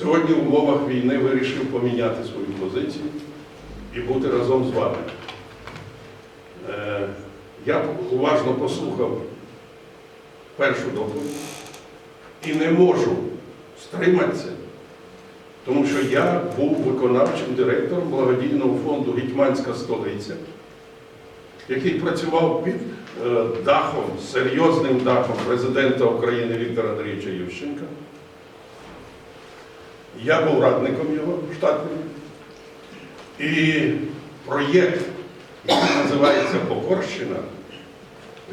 сьогодні в умовах війни вирішив поміняти свою позицію і бути разом з вами. Е, Я уважно послухав першу доповідь і не можу стриматися, тому що я був виконавчим директором благодійного фонду Гетьманська столиця, який працював під е, дахом, серйозним дахом президента України Віктора Андрійовича Ющенка. Я був радником його штатним. І проєкт, який називається Покорщина,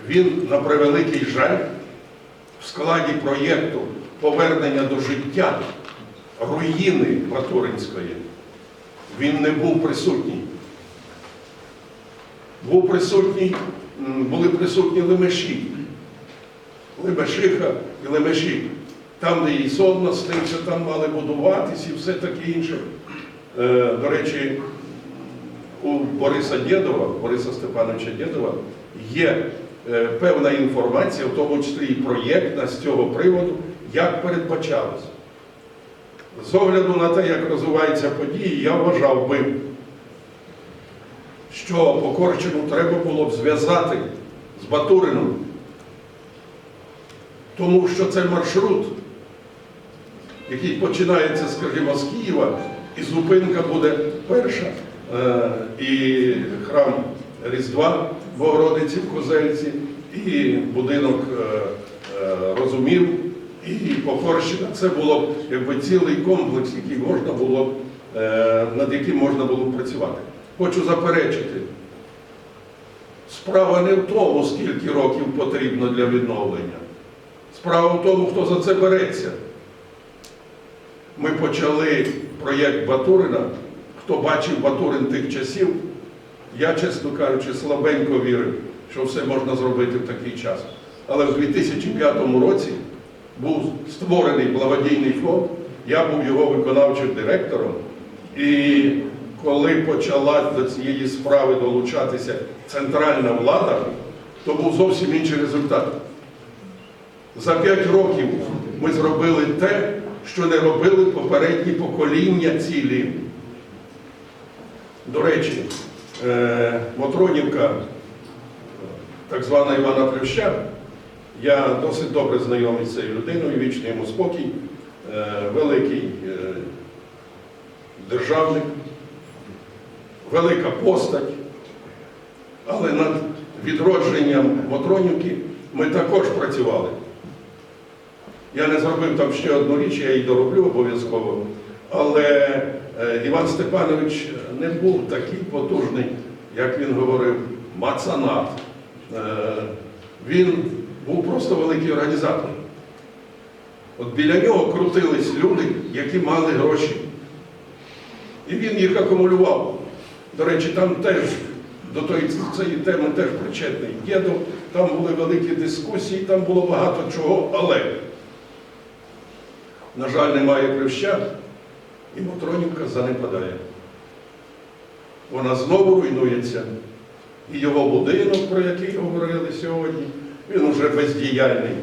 він на превеликий жаль в складі проєкту повернення до життя руїни Батуринської, він не був присутній. Був присутній, були присутні лемеші. Лемешиха і лемеші. Там, де і сонно з там мали будуватись і все таке інше. Е, До речі, у Бориса Дєдова, Бориса Степановича Дєдова, є е, певна інформація, в тому числі і проєктна з цього приводу, як передбачалось. З огляду на те, як розвиваються події, я вважав би, що Покорчину треба було б зв'язати з Батурином, тому що це маршрут, який починається, скажімо, з Києва, і зупинка буде перша, е, і храм Різдва Богородиці в Козельці, і будинок е, е, Розумів, і Покорщина. Це було якби цілий комплекс, який можна було, над яким можна було працювати. Хочу заперечити. Справа не в тому, скільки років потрібно для відновлення. Справа в тому, хто за це береться. Ми почали проєкт Батурина. Хто бачив Батурин тих часів, я, чесно кажучи, слабенько вірив, що все можна зробити в такий час. Але в 2005 році був створений благодійний фонд, я був його виконавчим директором. І коли почала до цієї справи долучатися центральна влада, то був зовсім інший результат. За п'ять років ми зробили те, що не робили попередні покоління цілі. До речі, е, Мотронівка, так звана Івана Плюща, я досить добре знайомий з цією людиною, вічний йому спокій, е, великий е, державник, велика постать. Але над відродженням Мотронівки ми також працювали. Я не зробив там ще одну річ, я її дороблю обов'язково. Але е, Іван Степанович не був такий потужний, як він говорив, мацанат. Е, він був просто великий організатор. От біля нього крутились люди, які мали гроші. І він їх акумулював. До речі, там теж до цієї теми теж причетний дідов, там були великі дискусії, там було багато чого, але, на жаль, немає Кривща, і Мотронівка занепадає. Вона знову руйнується. І його будинок, про який говорили сьогодні, він уже бездіяльний.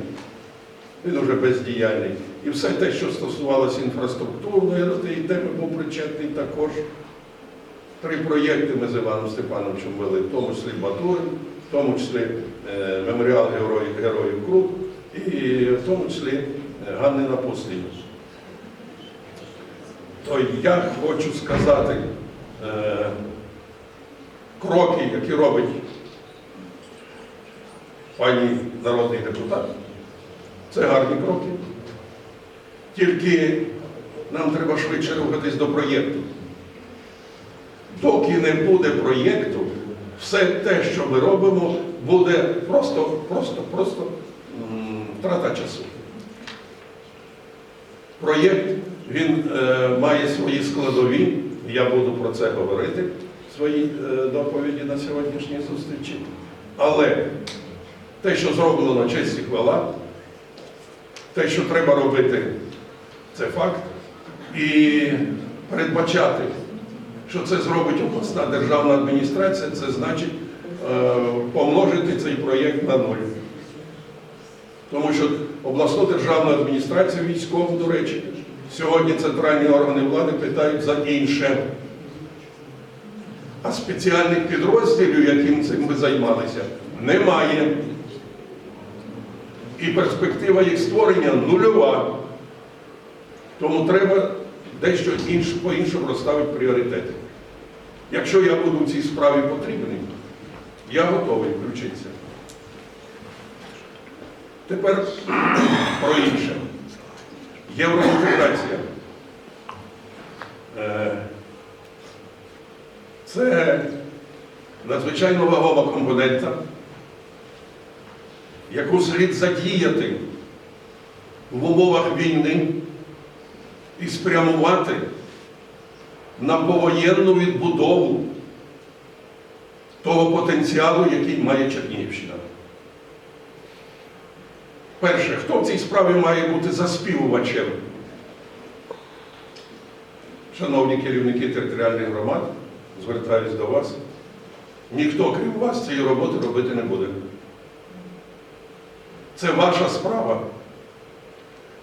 Він уже бездіяльний. І все те, що стосувалося інфраструктурної теми, був причетний також. Три проєкти ми з Іваном Степановичем вели, в тому числі Батурин, в тому числі е, меморіал Героїв, Героїв Крут і в тому числі е, Ганнина Пустиня. То я хочу сказати, е, кроки, які робить пані народний депутат, це гарні кроки. Тільки нам треба швидше рухатись до проєкту. Доки не буде проєкту, все те, що ми робимо, буде просто, просто, просто втрата часу. Проєкт він е, має свої складові, я буду про це говорити в своїй е, доповіді на сьогоднішній зустрічі. Але те, що зроблено честь і хвала, те, що треба робити, це факт. І передбачати, що це зробить обласна державна адміністрація, це значить е, помножити цей проєкт на нуль. Тому що обласну державну адміністрацію військову, до речі, Сьогодні центральні органи влади питають за інше. А спеціальних підрозділів, яким цим ви займалися, немає. І перспектива їх створення нульова. Тому треба дещо по-іншому розставити пріоритети. Якщо я буду в цій справі потрібний, я готовий включитися. Тепер про інше. Євроінтеграція. Е, Це надзвичайно вагома компонента, яку слід задіяти в умовах війни і спрямувати на повоєнну відбудову того потенціалу, який має Чернігівщина. Перше, хто в цій справі має бути заспівувачем? Шановні керівники територіальних громад, звертаюсь до вас. Ніхто, крім вас, цієї роботи робити не буде. Це ваша справа.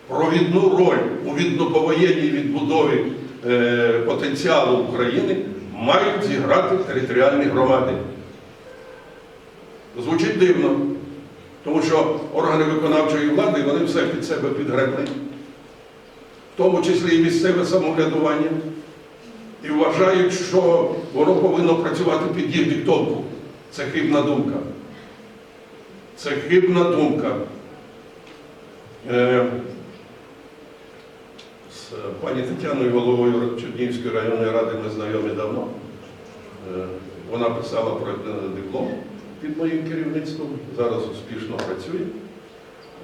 Провідну роль у відноповоєнній відбудові е, потенціалу України мають зіграти територіальні громади. Звучить дивно, тому що органи виконавчої влади вони все під себе підгребли, в тому числі і місцеве самоврядування, і вважають, що воно повинно працювати під їх диктовку. Це хибна думка. Це хибна думка. Е, з пані Тетяною, головою Чернігівської районної ради, ми знайомі давно. Е, Вона писала про диплом під моїм керівництвом, зараз успішно працює.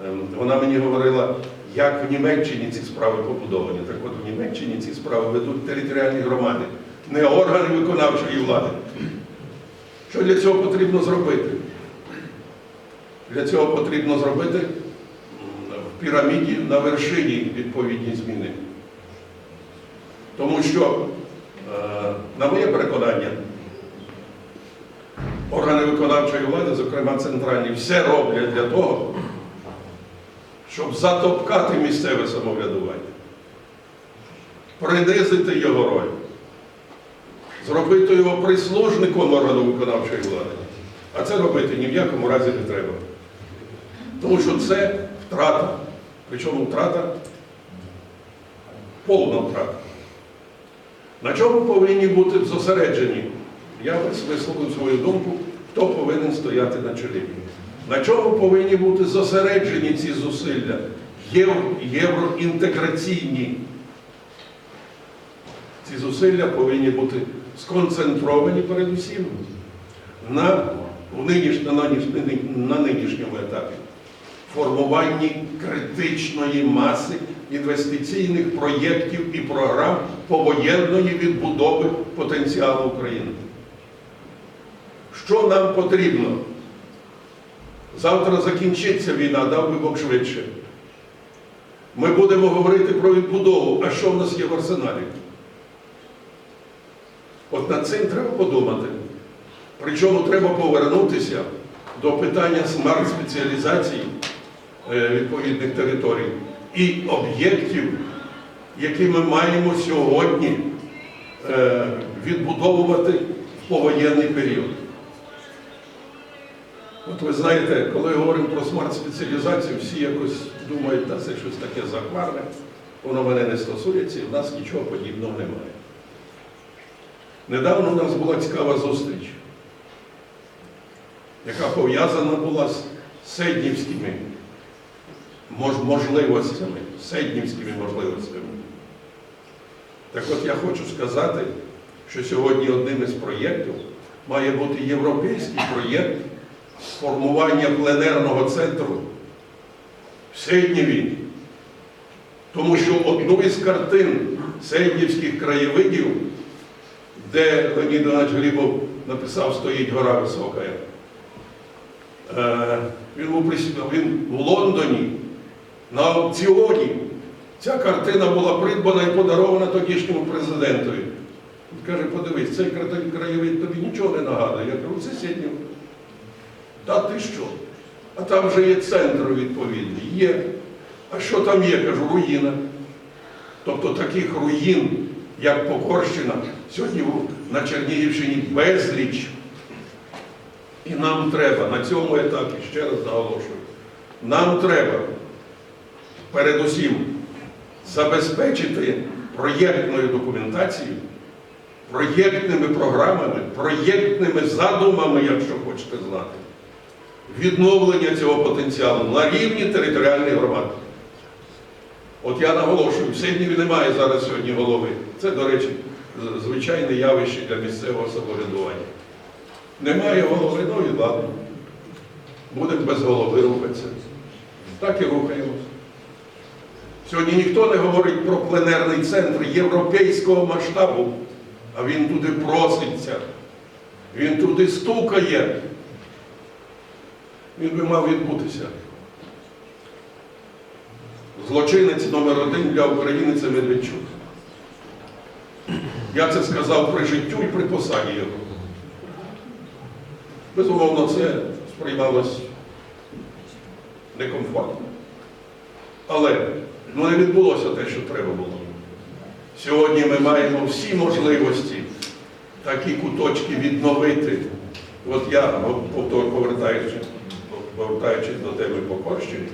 Е, Вона мені говорила, як в Німеччині ці справи побудовані. Так от в Німеччині ці справи ведуть територіальні громади, не органи виконавчої влади. Що для цього потрібно зробити? Для цього потрібно зробити в піраміді на вершині відповідні зміни. Тому що, е, на моє переконання, органи виконавчої влади, зокрема центральні, все роблять для того, щоб затопкати місцеве самоврядування, принизити його роль, зробити його прислужником органу виконавчої влади. А це робити ні в якому разі не треба. Тому що це втрата. Причому втрата повна втрата. На чому повинні бути зосереджені? Я висловив свою думку, хто повинен стояти на чолі. На чому повинні бути зосереджені ці зусилля? Євроінтеграційні. Ці зусилля повинні бути сконцентровані передусім на, на, на нинішньому етапі формуванні критичної маси інвестиційних проєктів і програм повоєнної відбудови потенціалу України. Що нам потрібно? Завтра закінчиться війна, дав би Бог швидше. Ми будемо говорити про відбудову, а що в нас є в арсеналі? От над цим треба подумати. Причому треба повернутися до питання смарт-спеціалізації е, відповідних територій і об'єктів, які ми маємо сьогодні е, відбудовувати в повоєнний період. От ви знаєте, коли говоримо про смарт-спеціалізацію, всі якось думають, це щось таке захмарне, воно мене не стосується, і в нас нічого подібного немає. Недавно у нас була цікава зустріч, яка пов'язана була з седнівськими можливостями, седнівськими можливостями. Так от я хочу сказати, що сьогодні одним із проєктів має бути європейський проєкт формування пленерного центру в Седніві. Тому що одну із картин седнівських краєвидів, де Леонід Іванович Глібов написав Стоїть гора висока. Е, Він був він в Лондоні на аукціоні. Ця картина була придбана і подарована тодішньому президентові. Він каже, подивись, цей краєвид тобі нічого не нагадує. Я кажу, це Сіднів. Та ти що? А там вже є центр відповідний. Є. А що там є? Кажу, руїна. Тобто таких руїн, як Покорщина, сьогодні на Чернігівщині безліч. І нам треба на цьому етапі, ще раз наголошую, нам треба передусім забезпечити проєктною документацією, проєктними програмами, проєктними задумами, якщо хочете знати, відновлення цього потенціалу на рівні територіальної громади. От я наголошую, в Сидніві немає зараз сьогодні голови. Це, до речі, звичайне явище для місцевого самоврядування. Немає голови, ну і ладно. Будемо без голови рухатися. Так і рухаємось. Сьогодні ніхто не говорить про пленерний центр європейського масштабу, а він туди проситься, він туди стукає. Він би мав відбутися. Злочинець номер один для України це Медведчук. Я це сказав при життю і при посаді його. Безумовно, це сприймалось некомфортно. Але ну, не відбулося те, що треба було. Сьогодні ми маємо всі можливості такі куточки відновити. От я, повтор- повертаючись, до теми Покорщини,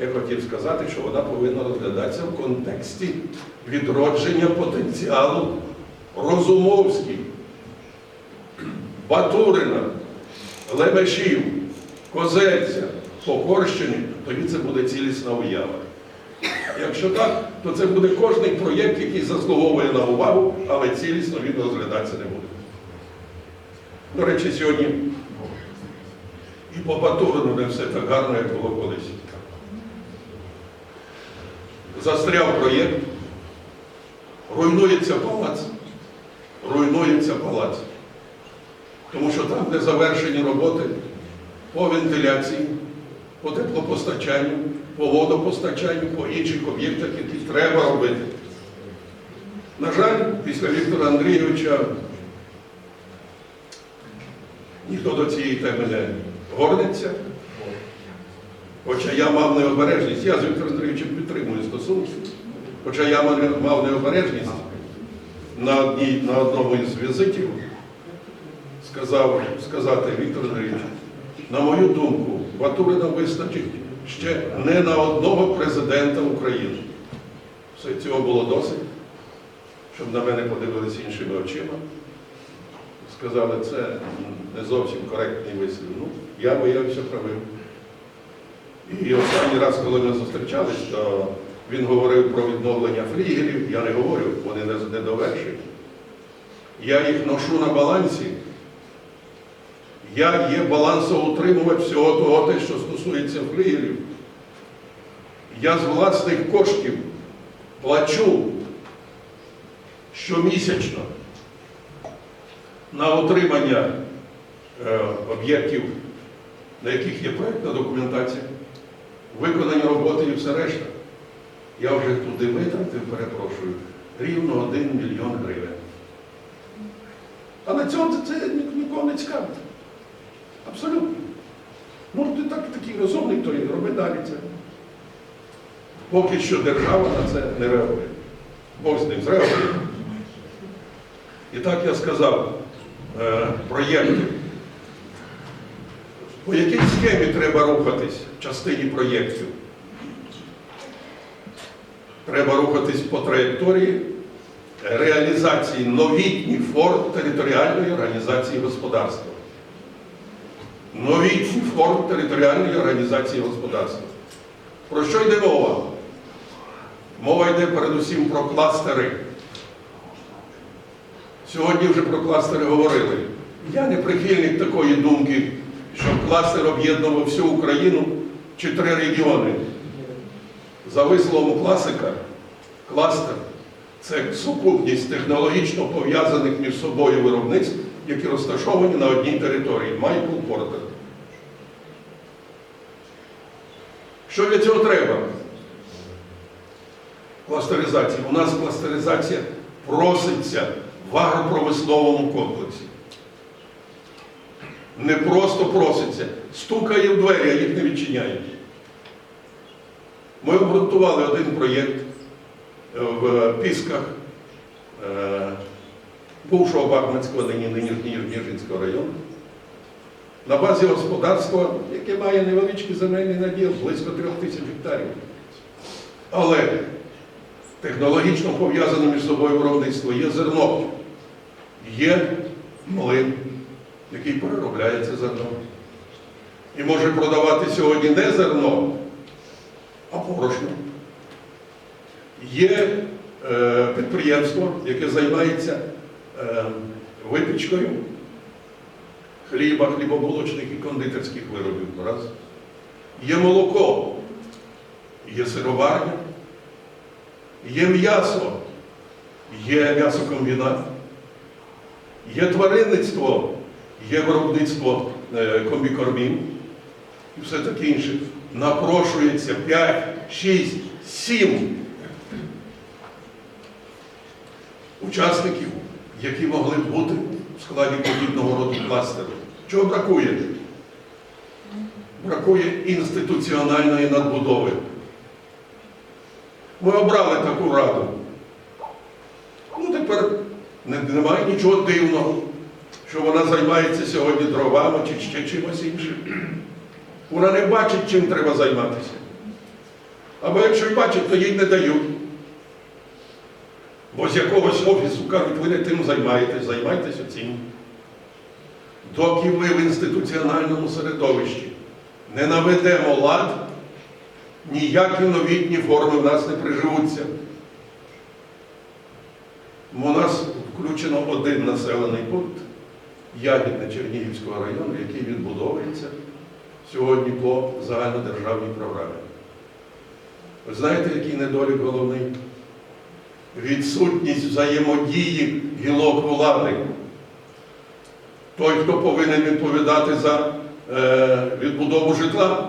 я хотів сказати, що вона повинна розглядатися в контексті відродження потенціалу Розумовський, Батурина, Лемешів, Козельця, Покорщини, тоді це буде цілісна уява. Якщо так, то це буде кожний проєкт, який заслуговує на увагу, але цілісно він розглядатися не буде. До речі, сьогодні і по Батурину не все так гарно, як було колись. Застряв проєкт, руйнується палац, руйнується палац. Тому що там, де завершені роботи по вентиляції, по теплопостачанню, по водопостачанню, по інших об'єктах, які треба робити. На жаль, після Віктора Андрійовича ніхто до цієї теми не горниться. Хоча я мав необережність, я з Віктором Андрійовичем підтримую стосунки, хоча я мав необережність на, одній, на одному із візитів сказав, сказати Віктор Андрійович, на мою думку, Батурина вистачить ще не на одного президента України. Все цього було досить, щоб на мене подивилися іншими очима. Сказали, це не зовсім коректний вислів. Ну, я виявився правим. І останній раз, коли ми зустрічались, то він говорив про відновлення флігелів. Я не говорю, вони не, не довершені. Я їх ношу на балансі. Я є балансоутримувач всього того, те, що стосується флігелів. Я з власних коштів плачу щомісячно на отримання е, об'єктів, на яких є проєктна документація, виконані роботи і все решта. Я вже туди витратив, перепрошую, рівно 1 мільйон гривень. А на це нікого не цікавить. Абсолютно. Ну, ти так, такий розумний, то і роби далі це. Поки що держава на це не реагує. Бог з ним зреагує. І так я сказав, е, проєкти. По якій схемі треба рухатись в частині проєктів? Треба рухатись по траєкторії реалізації новітніх форм територіальної організації господарства. Новітніх форм територіальної організації господарства. Про що йде мова? Мова йде передусім про кластери. Сьогодні вже про кластери говорили. Я не прихильник такої думки, що кластер об'єднував всю Україну чи три регіони. За висловом класика, кластер це сукупність технологічно пов'язаних між собою виробництв, які розташовані на одній території. Майкл Портер. Що для цього треба? Кластеризація. У нас кластеризація проситься в агропромисловому комплексі. Не просто проситься, стукає в двері, а їх не відчиняють. Ми обґрунтували один проєкт, в Пісках е, бувшого нині Ніжинського району. На базі господарства, яке має невеличкий земельний наділ, близько трьох тисяч гектарів. Але технологічно пов'язане між собою виробництво є зерно, є млин, який переробляє це зерно. І може продавати сьогодні не зерно, а борошно. Є е, підприємство, яке займається е, випічкою хліба, хлібобулочних і кондитерських виробів. Раз. Є молоко, є сироварня, є м'ясо, є м'ясокомбінат, є тваринництво, є виробництво е, комбікормів і все таке інше. Напрошується 5, 6, 7 учасників, які могли б бути в складі подібного роду кластеру. Чого бракує? Бракує інституціональної надбудови. Ми обрали таку раду. Ну тепер немає нічого дивного, що вона займається сьогодні дровами чи ще чимось іншим. Вона не бачить, чим треба займатися. Або якщо й бачить, то їй не дають. Бо з якогось офісу кажуть, ви не тим займаєтесь, займайтеся цим. Доки ми в інституціональному середовищі не наведемо лад, ніякі новітні форми в нас не приживуться. У нас включено один населений пункт Ягідне Чернігівського району, який відбудовується сьогодні по загальнодержавній програмі. Ви знаєте, який недолік головний? Відсутність взаємодії гілок влади. Той, хто повинен відповідати за е, відбудову житла,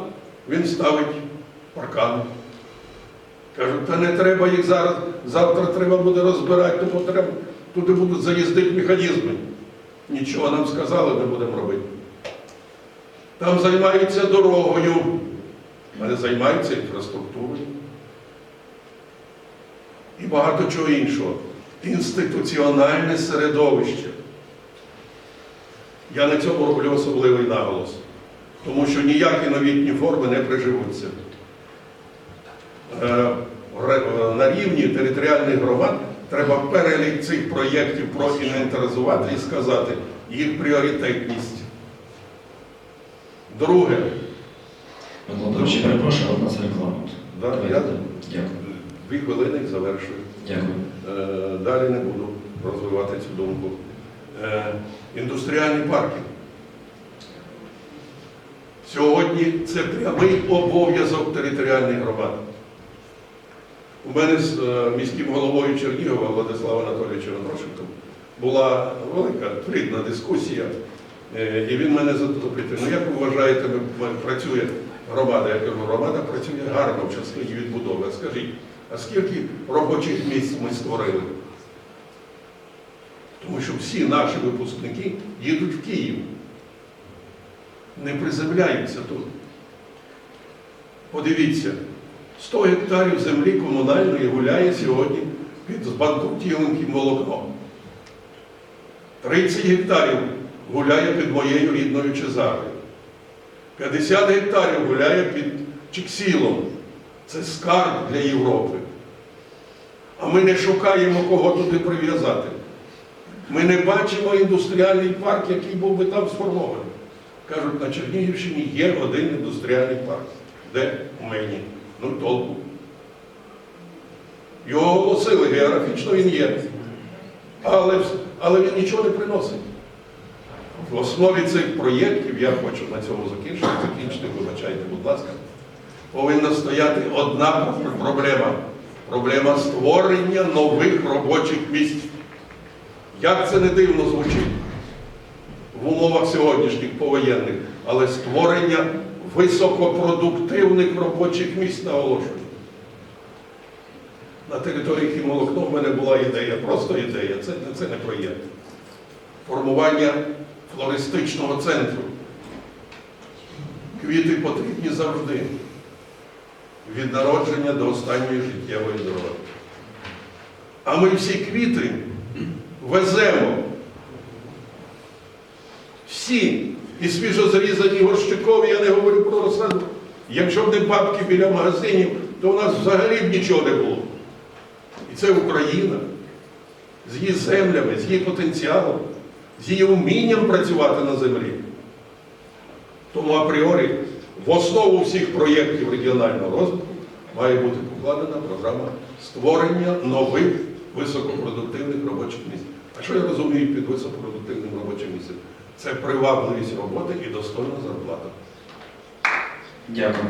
він ставить паркан. Кажуть, та не треба їх зараз, завтра треба буде розбирати, тому треба, туди будуть заїздити механізми. Нічого нам сказали, ми будемо робити. Там займаються дорогою, а не займаються інфраструктурою. І багато чого іншого. Інституціональне середовище. Я на цьому роблю особливий наголос, тому що ніякі новітні форми не приживуться. Е, На рівні територіальних громад треба перелік цих проєктів проінвентаризувати і сказати їх пріоритетність. Друге, Микола ще перепрошую, у нас регламент. Да, я- Дякую. дві хвилини і завершую. Дякую. Е, Далі не буду розвивати цю думку. Е, Індустріальні парки. Сьогодні це прямий обов'язок територіальних громад. У мене з е, міським головою Чернігова Владиславом Анатолійовичем Андрушенком була велика плідна дискусія. Е, І він мене запитує, ну як ви вважаєте, працює громада? Я кажу, громада працює гарно в частині відбудови. Скажіть, а скільки робочих місць ми створили? Тому що всі наші випускники їдуть в Київ, не приземляються тут. Подивіться, 100 гектарів землі комунальної гуляє сьогодні під збанкрутілим волокном. 30 гектарів гуляє під моєю рідною Чезарою. 50 гектарів гуляє під Чиксілом. Це скарб для Європи. А ми не шукаємо, кого туди прив'язати. Ми не бачимо індустріальний парк, який був би там сформований. Кажуть, на Чернігівщині є один індустріальний парк. Де? У мені. Ну, толку. Його оголосили, географічно він є. Але, але він нічого не приносить. В основі цих проєктів, я хочу на цьому закінчити, закінчити, вибачайте, будь ласка, повинна стояти одна проблема. Проблема створення нових робочих місць. Як це не дивно звучить в умовах сьогоднішніх повоєнних, але створення високопродуктивних робочих місць наголошую. На території хімолокно в мене була ідея, просто ідея, це, це не проєкт. Формування флористичного центру. Квіти потрібні завжди. Від народження до останньої життєвої дороги. А ми всі квіти веземо. Всі. І свіжозрізані горщикові, я не говорю про розсаду. Якщо б не бабки біля магазинів, то у нас взагалі б нічого не було. І це Україна з її землями, з її потенціалом, з її вмінням працювати на землі. Тому апріорі в основу всіх проєктів регіонального розвитку має бути покладена програма створення нових високопродуктивних робочих місць. А що я розумію під високопродуктивним робочим місцем? Це привабливість роботи і достойна зарплата. Дякую.